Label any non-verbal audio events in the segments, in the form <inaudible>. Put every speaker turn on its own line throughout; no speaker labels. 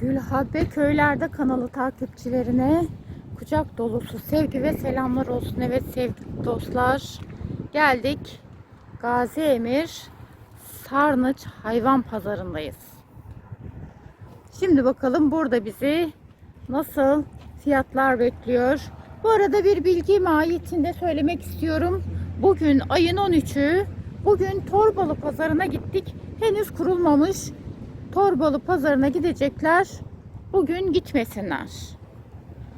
Gülhabbe Köylerde kanalı takipçilerine kucak dolusu sevgi ve selamlar olsun. Evet sevgili dostlar geldik Gazi Emir Sarnıç Hayvan Pazarındayız. Şimdi bakalım burada bizi nasıl fiyatlar bekliyor. Bu arada bir bilgi mahiyetinde söylemek istiyorum. Bugün ayın 13'ü. Bugün Torbalı pazarına gittik. Henüz kurulmamış. Torbalı pazarına gidecekler. Bugün gitmesinler.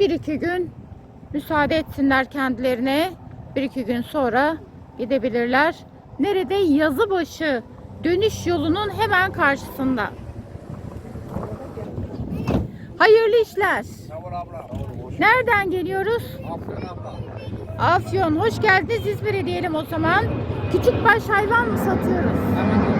Bir iki gün müsaade etsinler kendilerine. Bir iki gün sonra gidebilirler. Nerede? Yazıbaşı dönüş yolunun hemen karşısında. Hayırlı işler. Nereden geliyoruz?
Afyon.
Hoş geldiniz İzmir'e diyelim o zaman. Küçük baş hayvan mı satıyoruz? Evet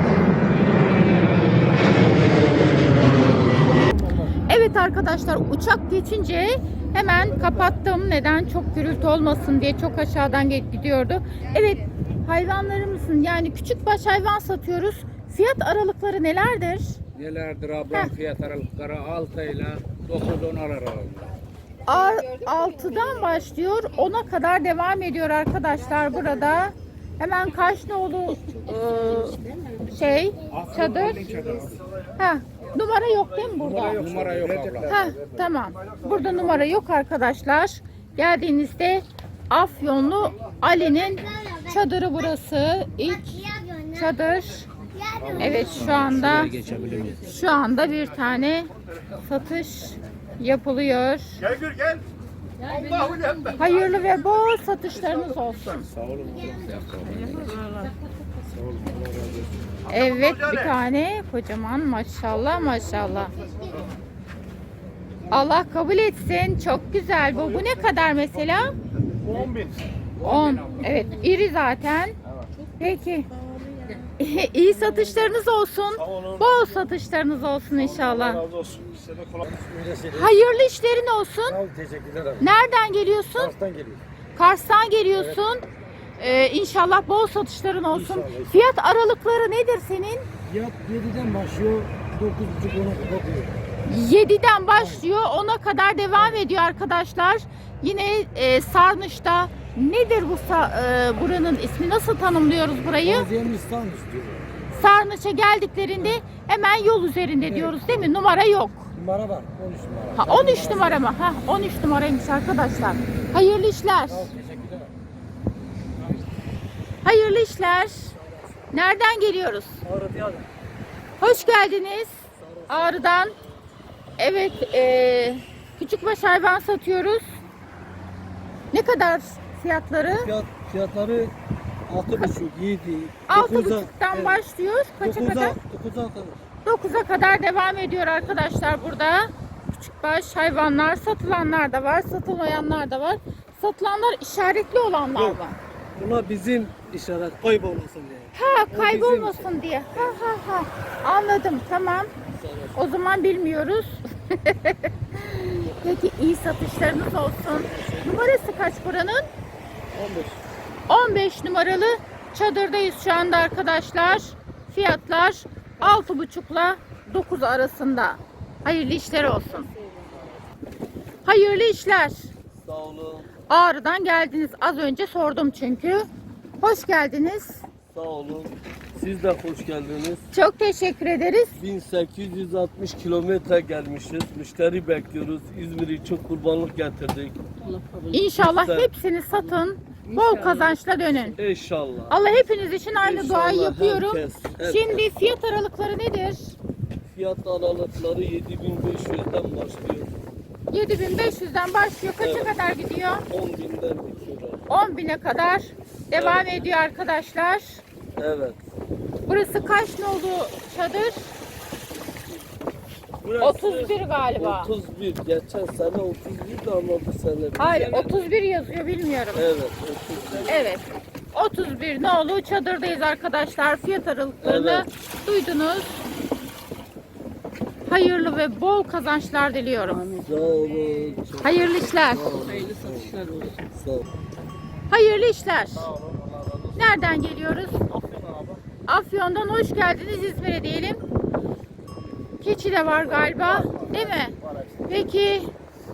arkadaşlar uçak geçince hemen kapattım. Neden? Çok gürültü olmasın diye çok aşağıdan gidiyordu. Evet hayvanlarımızın yani küçük baş hayvan satıyoruz. Fiyat aralıkları nelerdir?
Nelerdir ablam fiyat aralıkları 6 ile 9-10 arasında.
A- 6'dan başlıyor 10'a kadar devam ediyor arkadaşlar burada. Hemen Kaşnoğlu e, şey çadır. Ha, numara yok değil mi burada?
Numara yok abla.
Ha, tamam. Burada numara yok arkadaşlar. Geldiğinizde Afyonlu Ali'nin çadırı burası. İlk çadır. Evet şu anda şu anda bir tane satış yapılıyor.
Gel gül gel.
Hayırlı ve bol satışlarınız olsun. Evet bir tane kocaman maşallah maşallah. Allah kabul etsin. Çok güzel bu. Bu ne kadar mesela?
10 bin.
10. Evet iri zaten. Peki. <laughs> İyi satışlarınız olsun. Bol satışlarınız olsun inşallah. Hayırlı işlerin olsun.
Teşekkürler.
Nereden geliyorsun?
Kars'tan geliyor.
Kars'tan geliyorsun. Ee, inşallah bol satışların olsun.
İnşallah.
Fiyat aralıkları nedir senin?
Fiyat 7'den başlıyor, 9.30 ona kapatıyor.
7'den başlıyor 10'a kadar devam ediyor arkadaşlar. Yine e, Sarnıç'ta nedir bu sa- e, buranın ismi nasıl tanımlıyoruz burayı?
Gaziye'nin İstanbul diyor.
Sarnıç'a geldiklerinde hemen yol üzerinde diyoruz değil mi? Numara yok.
Numara var, 13 numara.
Ha 13 numara mı? Ha 13 numaraymış arkadaşlar. Hayırlı işler.
Teşekkürler.
Hayırlı işler. Nereden geliyoruz?
Ağrı.
Hoş geldiniz. Ağrı'dan. Evet, eee küçükbaş hayvan satıyoruz. Ne kadar fiyatları?
Fiyat, fiyatları 6.5, 7,
6,5'tan başlıyor. Kaça kadar?
9'a kadar.
9'a kadar devam ediyor arkadaşlar burada. Küçükbaş hayvanlar, satılanlar da var, satılmayanlar da var. Satılanlar işaretli olanlar
Yok.
var.
Buna bizim işaret kaybolmasın diye.
Ha kaybolmasın diye. Ha ha ha. Anladım tamam. O zaman bilmiyoruz. <laughs> Peki iyi satışlarınız olsun. Numarası kaç buranın?
15.
15 numaralı çadırdayız şu anda arkadaşlar. Fiyatlar 6,5 ile 9 arasında. Hayırlı işler olsun. Hayırlı işler.
Sağ olun.
Ağrı'dan geldiniz. Az önce sordum çünkü. Hoş geldiniz.
Sağ olun. Siz de hoş geldiniz.
Çok teşekkür ederiz.
1860 kilometre gelmişiz. Müşteri bekliyoruz. İzmir için kurbanlık getirdik.
İnşallah
Güzel.
hepsini satın. Bol kazançla dönün.
İnşallah.
Allah hepiniz için aynı
İnşallah
duayı yapıyorum.
herkes, herkes.
Şimdi fiyat aralıkları nedir?
Fiyat aralıkları 7500'den başlıyor.
7500'den başlıyor. Kaça
Evet.
kadar gidiyor?
10.000'den bitiyor.
10.000'e kadar devam ediyor arkadaşlar.
Evet.
Burası kaç nolu çadır?
Burası
31 galiba.
31. Geçen sene 31 de ama bu sene.
Hayır 31 yazıyor bilmiyorum.
Evet. 31.
Evet. 31 nolu çadırdayız arkadaşlar. Fiyat aralıklarını duydunuz. Hayırlı ve bol kazançlar diliyorum. Hayırlı işler.
Hayırlı satışlar olsun. Sağ olun.
Hayırlı işler. Nereden geliyoruz? Afyon'dan hoş geldiniz İzmir'e diyelim. keçi de var galiba. Değil mi? Peki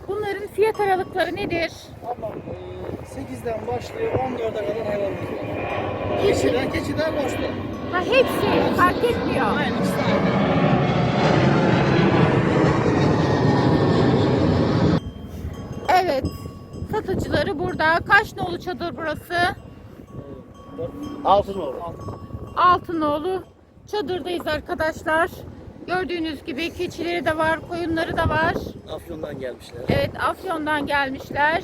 bunların fiyat aralıkları nedir?
E, 8'den başlıyor 14'e kadar hayvanımız var.
Keçi.
Keçiden, keçiden başlıyor.
Ha hepsi fark etmiyor.
Aynen ikisi de aynı.
Evet. Satıcıları burada. Kaç nolu çadır burası?
Altın olur.
Altınoğlu çadırdayız arkadaşlar. Gördüğünüz gibi keçileri de var, koyunları da var.
Afyon'dan gelmişler.
Evet, Afyon'dan gelmişler.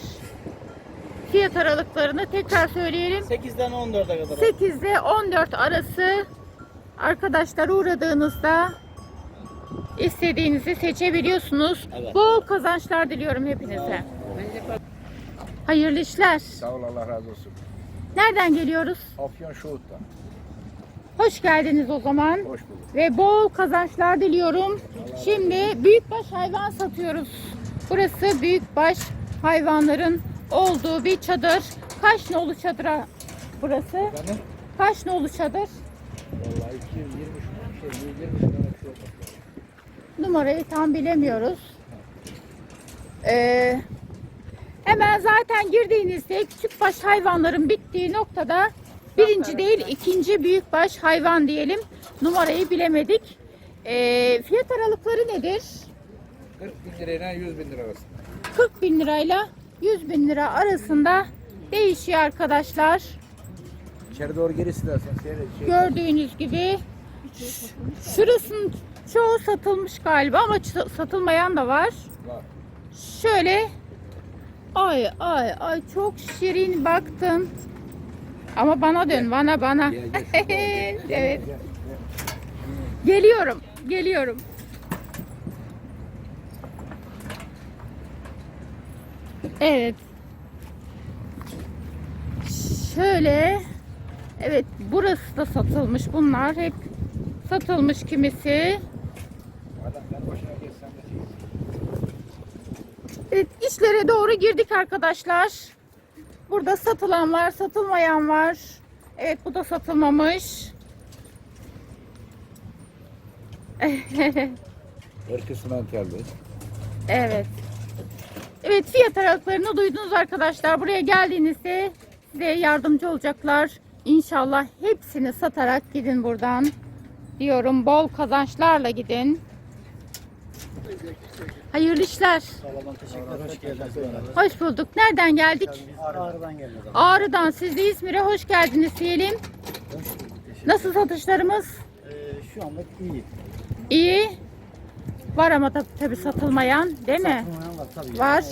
Fiyat aralıklarını tekrar söyleyelim.
8'den 14'e kadar.
8 ile 14 arası arkadaşlar uğradığınızda istediğinizi seçebiliyorsunuz.
Evet.
Bol kazançlar diliyorum hepinize. Hayırlı işler.
Sağ ol Allah razı olsun.
Nereden geliyoruz?
Afyon Şuhut'tan.
Hoş geldiniz o zaman.
Hoş bulduk.
Ve bol kazançlar diliyorum. Şimdi büyükbaş hayvan satıyoruz. Burası büyükbaş hayvanların olduğu bir çadır. Kaç nolu çadıra burası?
Efendim?
Kaç nolu çadır?
Vallahi 220 şu şey 120 tane şu oldu.
Numarayı tam bilemiyoruz. Ee, hemen zaten girdiğinizde küçükbaş hayvanların bittiği noktada birinci değil ikinci büyükbaş hayvan diyelim. Numarayı bilemedik. Ee, fiyat aralıkları nedir?
40 bin lirayla 100 bin lira arası.
40 bin lirayla 100 bin lira arasında değişiyor arkadaşlar.
İçeri doğru geri istersen seyret. Şey,
Gördüğünüz gibi şurasının çoğu satılmış galiba ama satılmayan da var.
var.
Şöyle ay ay ay çok şirin baktın. Ama bana dön bana bana. Evet.
Gel, gel. <laughs>
Geliyorum. Geliyorum. Evet. Şöyle. Evet burası da satılmış. Bunlar hep satılmış kimisi.
Adam ben başına geçsem de şey.
Evet işlere doğru girdik arkadaşlar. Burada satılan var, satılmayan var. Evet bu da satılmamış. <laughs>
Herkesinden geldi.
Evet. Evet fiyat aralıklarını duydunuz arkadaşlar. Buraya geldiğinizde size yardımcı olacaklar. İnşallah hepsini satarak gidin buradan. Diyorum bol kazançlarla gidin. Hayırlı işler.
Hoş.
Hoş bulduk. Nereden geldik?
Ağrı'dan geldik.
Ağrı'dan siz de İzmir'e hoş geldiniz diyelim. Nasıl satışlarımız?
Ee, şu anlık iyi.
İyi. Var ama da tabii satılmayan değil mi?
Satılmayan var tabii.
Var.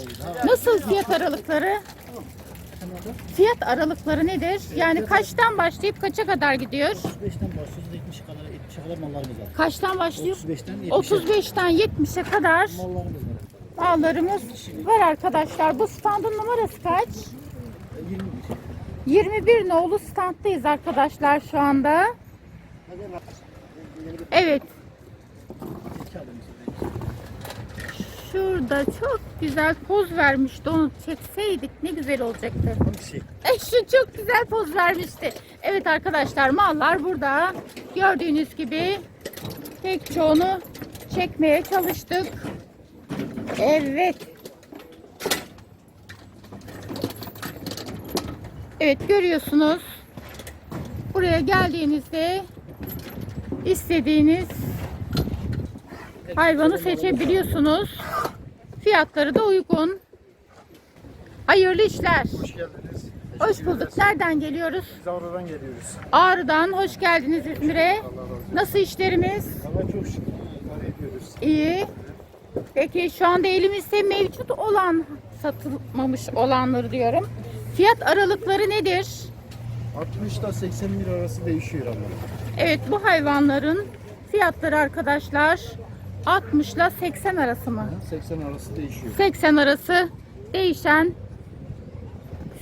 Nasıl fiyat aralıkları? Fiyat aralıkları nedir? Yani kaçtan başlayıp kaça kadar gidiyor?
35'ten başlıyoruz 70'e kadar 70'e kadar mallarımız var.
Kaçtan başlıyor?
35'ten 70'e
35'ten 70'e kadar
mallarımız var.
mallarımız var arkadaşlar. Bu standın numarası kaç?
Ee, 21.
21 nolu standdayız arkadaşlar şu anda. Evet. Şurada çok güzel poz vermişti. Onu çekseydik ne güzel olacaktı.
Şey, <laughs>
E, şu çok güzel poz vermişti. Evet arkadaşlar mallar burada. Gördüğünüz gibi pek çoğunu çekmeye çalıştık. Evet. Evet görüyorsunuz. Buraya geldiğinizde istediğiniz hayvanı seçebiliyorsunuz. Fiyatları da uygun. Hayırlı işler.
Hoş geldiniz.
Hoş bulduk. Nereden geliyoruz?
Biz Avrupa'dan geliyoruz.
Ağrı'dan hoş geldiniz İzmir'e. Nasıl işlerimiz?
Allah çok şükür idare ediyoruz.
İyi. Peki şu anda elimizde mevcut olan satılmamış olanları diyorum. Fiyat aralıkları nedir?
60 ile 80 lira arası değişiyor ama.
Evet bu hayvanların fiyatları arkadaşlar 60 ile 80 arası mı?
80 arası değişiyor.
80 arası değişen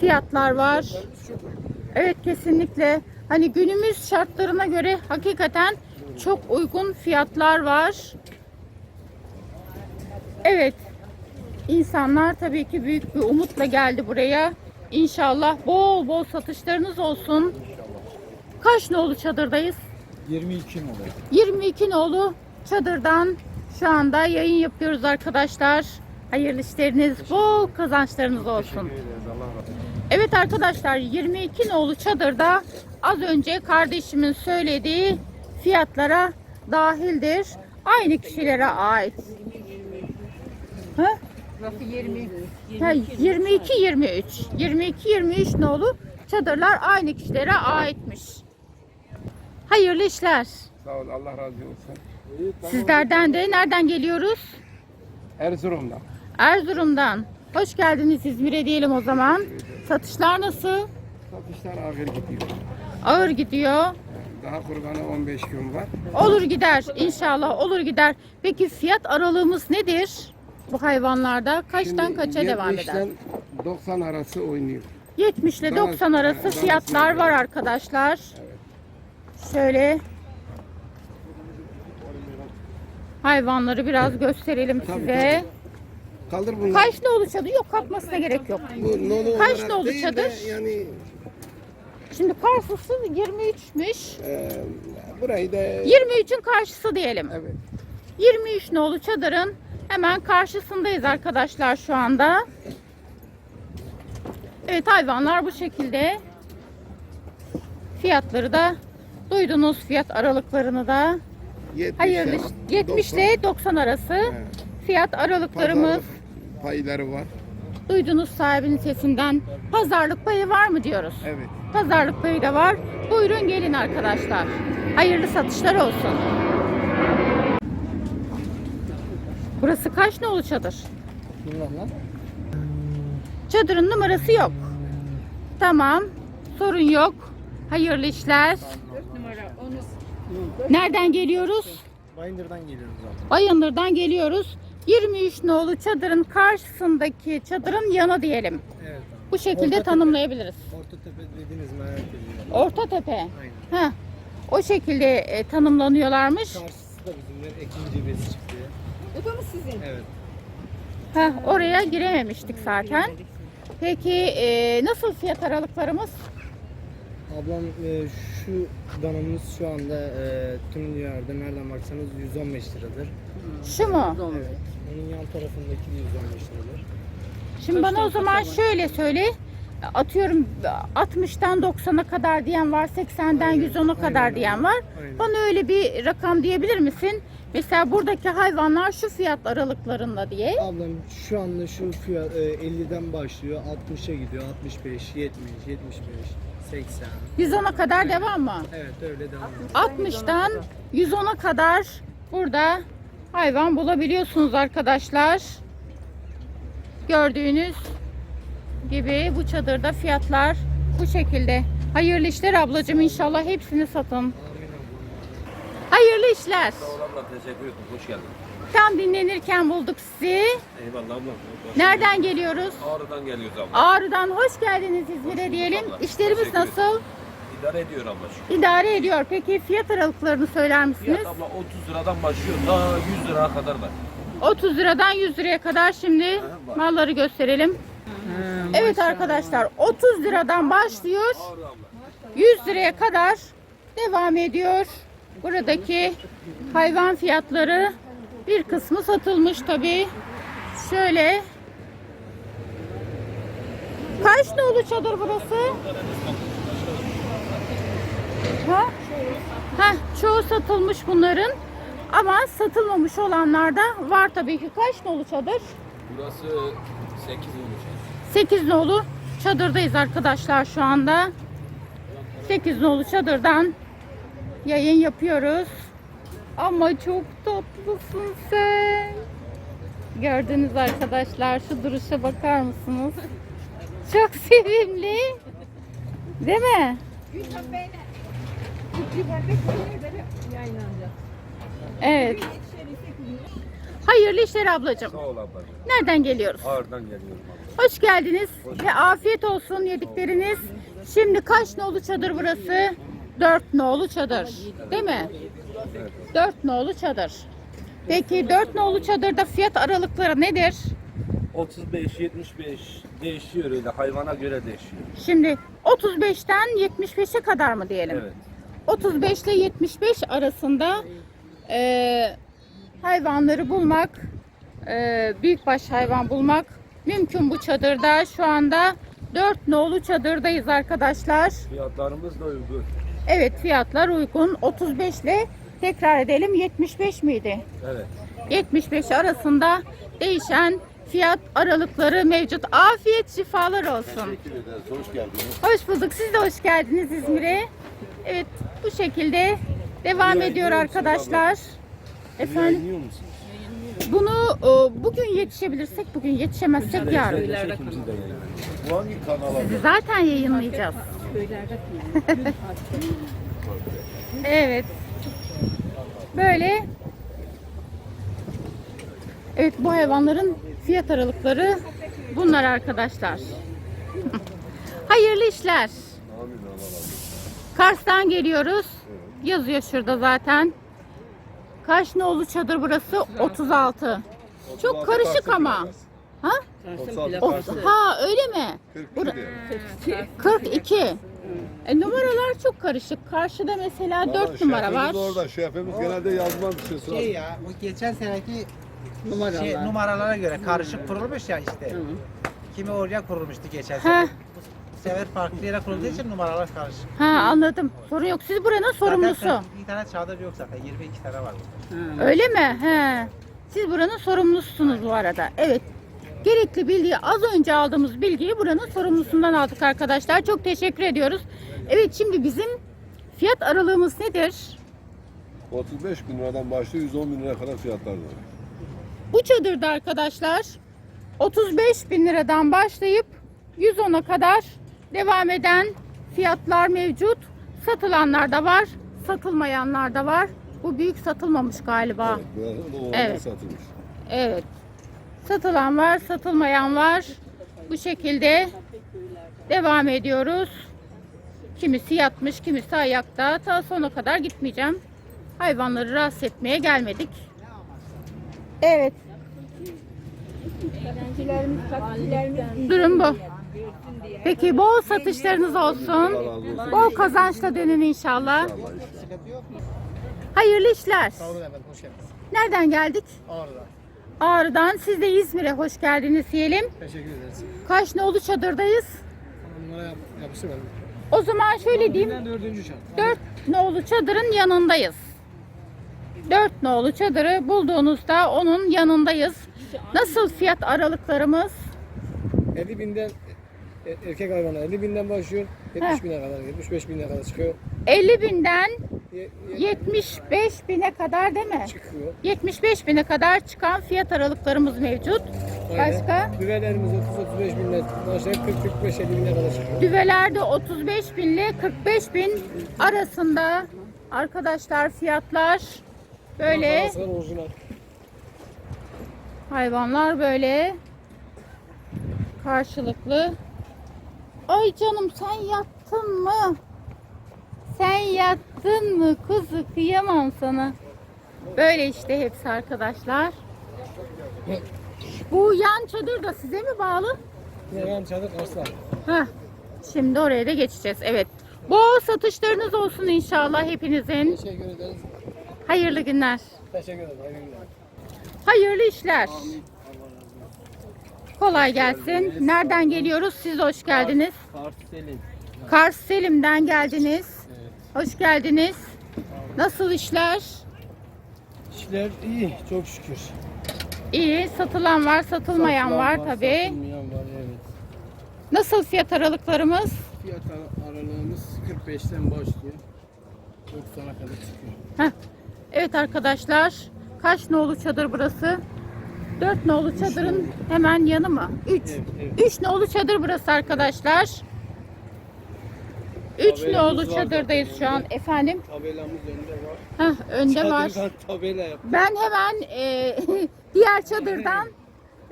fiyatlar var. Evet kesinlikle. Hani günümüz şartlarına göre hakikaten çok uygun fiyatlar var. Evet. İnsanlar tabii ki büyük bir umutla geldi buraya. İnşallah bol bol satışlarınız olsun. Kaç nolu çadırdayız?
22 numara.
22 nolu çadırdan Şu anda yayın yapıyoruz arkadaşlar. Hayırlı işleriniz, bol kazançlarınız olsun. Evet arkadaşlar 22 nolu çadırda az önce kardeşimin söylediği fiyatlara dahildir. Aynı kişilere ait. Ha? Ha, 22 23 22 23 nolu çadırlar aynı kişilere aitmiş. Hayırlı işler.
Sağ ol Allah razı olsun.
Sizlerden de nereden geliyoruz?
Erzurum'dan.
Erzurum'dan. Hoş geldiniz İzmir'e diyelim o zaman. Satışlar nasıl?
Satışlar ağır gidiyor.
Ağır gidiyor.
Daha kurbana 15 gün var.
Olur gider inşallah olur gider. Peki fiyat aralığımız nedir? Bu hayvanlarda kaçtan
Şimdi
kaça devam eder?
70'ten 90 arası oynuyor.
70 ile
Daha-
90 arası fiyatlar var arkadaşlar. Şöyle hayvanları biraz gösterelim
Tabii,
size.
Kaldır bunları.
Kaç nolu çadır? Yok kalkmasına gerek yok.
Bu nolu
Kaç
olarak
nolu
değil de
çadır?
Yani
Şimdi karşısı 23'müş.
e, burayı da
23'ün karşısı diyelim.
evet.
23 nolu çadırın hemen karşısındayız arkadaşlar şu anda. Evet hayvanlar bu şekilde. Fiyatları da duydunuz fiyat aralıklarını da.
70
Hayırlı
lira,
70 ile 90 arası
Evet.
fiyat aralıklarımız.
Pazarlık payları var.
Duydunuz sahibinin sesinden. Pazarlık payı var mı diyoruz.
Evet.
Pazarlık payı da var. Buyurun gelin arkadaşlar. Hayırlı satışlar olsun. Burası kaç nolu çadır? Çadırın numarası yok. Tamam. Sorun yok. Hayırlı işler. Nereden geliyoruz?
Bayındır'dan geliyoruz zaten.
Bayındır'dan geliyoruz. 23 nolu çadırın karşısındaki çadırın yanı diyelim.
Evet.
Bu şekilde
Orta tepe.
tanımlayabiliriz.
Orta tepe dediğiniz merak ediyorum.
Orta tepe.
Aynen.
Ha. O şekilde e, tanımlanıyorlarmış.
Karşısı da bizimle ikinci bezi çıktı.
Bu da mı sizin?
Evet.
Ha, oraya girememiştik zaten. Peki e, nasıl fiyat aralıklarımız?
Ablam e, şu danamız şu anda e, tüm dünyada nereden baksanız 115 liradır.
Şu mu?
Evet. Onun yan tarafındaki de 115 liradır.
Şimdi bana o zaman şöyle söyle. Atıyorum 60'tan 90'a kadar diyen var, 80'den
Aynen,
110'a kadar
aynen
diyen var.
Aynen.
Bana öyle bir rakam diyebilir misin? Mesela buradaki hayvanlar şu fiyat aralıklarında diye.
Ablam şu anda şu fiyat e, 50'den başlıyor 60'a gidiyor 65, 70, 75, 80.
110'a kadar devam mı?
Evet öyle devam ediyor.
60'tan 110'a kadar burada hayvan bulabiliyorsunuz arkadaşlar. Gördüğünüz gibi bu çadırda fiyatlar bu şekilde. Hayırlı işler ablacığım inşallah hepsini satın. Hayırlı işler.
Sağ ol abla teşekkür ederim. Hoş geldin.
Tam dinlenirken bulduk sizi.
Eyvallah abla.
Nereden geliyoruz?
Ağrı'dan geliyoruz abla.
Ağrı'dan hoş geldiniz İzmir'e diyelim.
abla.
İşlerimiz
Teşekkür
nasıl?
İdare ediyor abla şükür.
İdare ediyor. Peki fiyat aralıklarını söyler misiniz?
Fiyat abla 30 liradan başlıyor. Daha 100 liraya kadar da.
30 liradan 100 liraya kadar şimdi
var.
malları gösterelim. Evet arkadaşlar 30 liradan başlıyor. 100 liraya kadar devam ediyor. Buradaki hayvan fiyatları bir kısmı satılmış tabi. Şöyle Kaç nolu çadır burası? Ha? Ha, çoğu satılmış bunların. Ama satılmamış olanlar da var tabii ki. Kaç nolu çadır?
Burası 8 olmuş.
8 nolu çadırdayız arkadaşlar şu anda. 8 nolu çadırdan yayın yapıyoruz. Ama çok tatlısın sen. Gördünüz arkadaşlar şu duruşa bakar mısınız? Çok sevimli. Değil mi? Evet. Hayırlı işler ablacığım.
Sağ ol ablacığım.
Nereden geliyoruz?
Ağrı'dan geliyorum abla.
Hoş geldiniz ve afiyet olsun yedikleriniz. Şimdi kaç nolu çadır burası? Dört nolu çadır. Değil mi? Dört nolu çadır. Peki dört nolu çadırda fiyat aralıkları nedir?
35-75 değişiyor öyle hayvana göre değişiyor.
Şimdi 35'ten 75'e kadar mı diyelim?
Evet.
35 ile 75 arasında eee, hayvanları bulmak, e, büyükbaş hayvan bulmak mümkün bu çadırda. Şu anda 4 nolu çadırdayız arkadaşlar.
Fiyatlarımız da uygun.
Evet fiyatlar uygun. 35 ile tekrar edelim 75 miydi?
Evet.
75 arasında değişen fiyat aralıkları mevcut. Afiyet şifalar olsun.
Hoş geldiniz.
Hoş bulduk. Siz de hoş geldiniz İzmir'e. Evet bu şekilde devam ediyor arkadaşlar. Efendim
Yayınlıyor musunuz?
bunu e, bugün yetişebilirsek bugün yetişemezsek yarın.
Yayınlıyor.
Bu hangi kanala?
Sizi zaten yayınlayacağız. <laughs> <laughs> evet. Böyle. Evet bu hayvanların fiyat aralıkları bunlar arkadaşlar. <laughs> Hayırlı işler. Kars'tan geliyoruz. Yazıyor şurada zaten. Kaç nolu çadır burası? 36. Çok karışık ama. Ha? Of, ha öyle mi? 42. E, numaralar çok karışık. Karşıda mesela 4 numara var.
Orada şefimiz genelde yazmaz bir şey
Şey
sorar.
ya, bu geçen seneki numaralar. Şey, numaralara göre karışık kurulmuş ya işte. Kimi oraya kurulmuştu geçen sene. Bu sefer farklı yere kurulduğu için numaralar karışık.
Ha anladım. Sorun yok. Siz buranın sorumlusu.
Zaten bir tane çadır yok zaten. 22 tane var.
Öyle mi? He. Siz buranın sorumlusunuz bu arada. Evet. Gerekli bilgiyi az önce aldığımız bilgiyi buranın sorumlusundan aldık arkadaşlar. Çok teşekkür ediyoruz. Evet şimdi bizim fiyat aralığımız nedir?
35 bin liradan başlıyor 110 bin liraya kadar fiyatlar var.
Bu çadırda arkadaşlar 35 bin liradan başlayıp 110'a kadar devam eden fiyatlar mevcut. Satılanlar da var, satılmayanlar da var. Bu büyük satılmamış galiba.
Evet.
evet.
satılmış.
Evet. Satılan var, satılmayan var. Bu şekilde devam ediyoruz. Kimisi yatmış, kimisi ayakta. Ta sona kadar gitmeyeceğim. Hayvanları rahatsız etmeye gelmedik. Evet. Durum bu. Peki bol satışlarınız olsun. Bol kazançla dönün inşallah. Hayırlı işler.
Sağ olun efendim, hoş geldiniz.
Nereden geldik?
Ağrı'da.
Ağrı'dan. Siz de İzmir'e hoş geldiniz diyelim.
Teşekkür ederiz.
Kaç nolu çadırdayız?
Numara yap, yapıştırmadım.
O zaman şöyle diyeyim.
Dördüncü şart.
4 nolu çadırın yanındayız. 4 nolu çadırı bulduğunuzda onun yanındayız. Nasıl fiyat aralıklarımız?
50 binden e, erkek hayvanı 50 binden başlıyor. 70 bine kadar, 75 bine kadar çıkıyor.
50 binden 75 bine kadar değil mi?
çıkıyor.
75 bine kadar çıkan fiyat aralıklarımız mevcut. Başka?
Düvelerimiz 30-35 binden başlayıp 40-45-50 bine kadar çıkıyor.
Düvelerde 35 bin ile 45 bin arasında arkadaşlar fiyatlar böyle hayvanlar böyle karşılıklı. Ay canım sen yattın mı? Sen yattın mı kuzu kıyamam sana. Böyle işte hepsi arkadaşlar. Bu yan çadır da size mi bağlı?
Yaran çadır Karslar.
Heh, şimdi oraya da geçeceğiz. Evet. Bol satışlarınız olsun inşallah hepinizin.
Teşekkür ederiz.
Hayırlı günler.
Teşekkür ederim. Hayırlı günler.
Hayırlı işler. Kolay gelsin. Nereden geliyoruz? Siz hoş geldiniz.
Kars Selim.
Kars Selim'den geldiniz. Hoş geldiniz. Nasıl işler?
İşler iyi, çok şükür.
İyi. Satılan var, satılmayan var tabii.
Satılmayan var, evet.
Nasıl fiyat aralıklarımız?
Fiyat ar- aralığımız 45'ten başlıyor. 90'a kadar çıkıyor.
Heh. Evet arkadaşlar. Kaç nolu çadır burası? 4 nolu çadırın hemen yanı mı? 3.
Evet, evet.
3 nolu çadır burası arkadaşlar. 3 nolu çadırdayız şu an efendim.
Tabelamız önde var.
Heh, önde var.
Çadırdan tabela yap.
Ben hemen e, <laughs> diğer çadırdan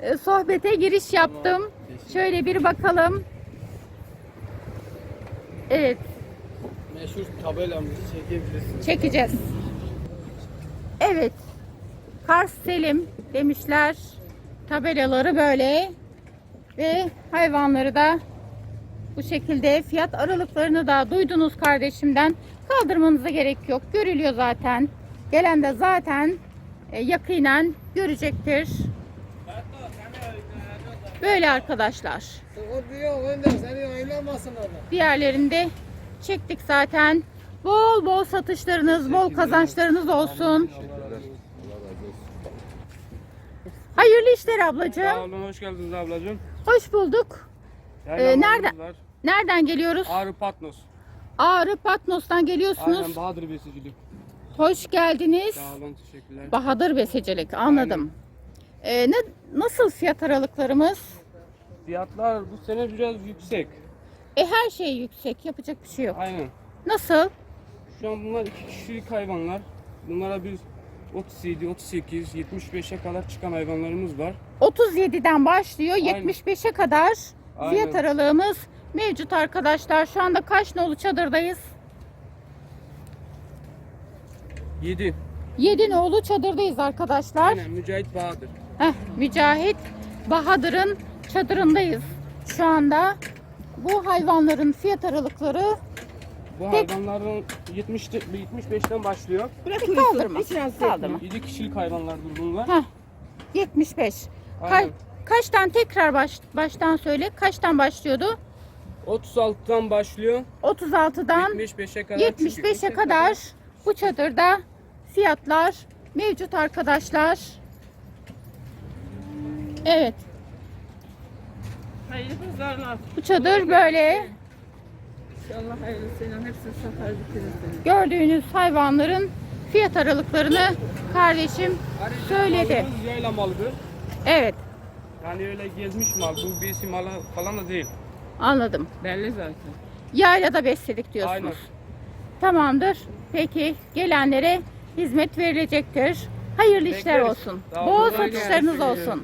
e, sohbete giriş yaptım. Şöyle bir bakalım. Evet,
Meşhur tabelamızı çekebilirsiniz.
çekeceğiz. Evet. Kars Selim demişler. Tabelaları böyle ve hayvanları da bu şekilde fiyat aralıklarını da duydunuz kardeşimden. Kaldırmanıza gerek yok. Görülüyor zaten. Gelen de zaten e, yakinen görecektir. Böyle arkadaşlar. Diğerlerinde çektik zaten. Bol bol satışlarınız, bol kazançlarınız olsun. Hayırlı işler
Sağ
ablacığım.
olun, hoş geldiniz ablacığım.
Hoş bulduk.
Yayınlarımız
nereden? Nereden geliyoruz?
Ağrı Patnos.
Ağrı Patnos'tan geliyorsunuz.
Aynen Bahadır Besicilik.
Hoş geldiniz.
Sağ olun, teşekkürler.
Bahadır Besicilik anladım. Ee, ne, nasıl fiyat aralıklarımız?
Fiyatlar bu sene biraz yüksek.
E her şey yüksek yapacak bir şey yok.
Aynen.
Nasıl?
Şu an bunlar iki kişilik hayvanlar. Bunlara biz 37, 38, 75'e kadar çıkan hayvanlarımız var.
37'den başlıyor
Aynen.
75'e kadar fiyat
Aynen.
aralığımız mevcut arkadaşlar. Şu anda kaç nolu çadırdayız?
7.
7 nolu çadırdayız arkadaşlar.
Aynen Mücahit Bahadır.
Heh, Mücahit Bahadır'ın çadırındayız şu anda. Bu hayvanların fiyat aralıkları
Bu
Tek-
hayvanların 70 75'ten başlıyor.
kaldırma. Kaldırma.
7 kişilik hayvanlardır bunlar.
Heh, 75. Ka-
Aynen.
kaçtan tekrar baş, baştan söyle. Kaçtan başlıyordu?
36'dan başlıyor.
36'dan
75'e kadar.
75'e kadar bu çadırda fiyatlar mevcut arkadaşlar. Evet.
Hayırlı pazarlar.
Bu çadır böyle.
İnşallah hayırlısıyla hepsini satar bitiririz.
Gördüğünüz hayvanların fiyat aralıklarını kardeşim söyledi.
Malımız yayla malıdır.
Evet,
Yani öyle gezmiş mal, bu besi malı falan da değil.
Anladım.
Belli zaten.
Yaylada besledik diyorsunuz.
Aynen.
Tamamdır. Peki gelenlere hizmet verilecektir. Hayırlı işler
Bekleriz.
olsun.
Sağ olun.
Bol
Kolay
satışlarınız olsun.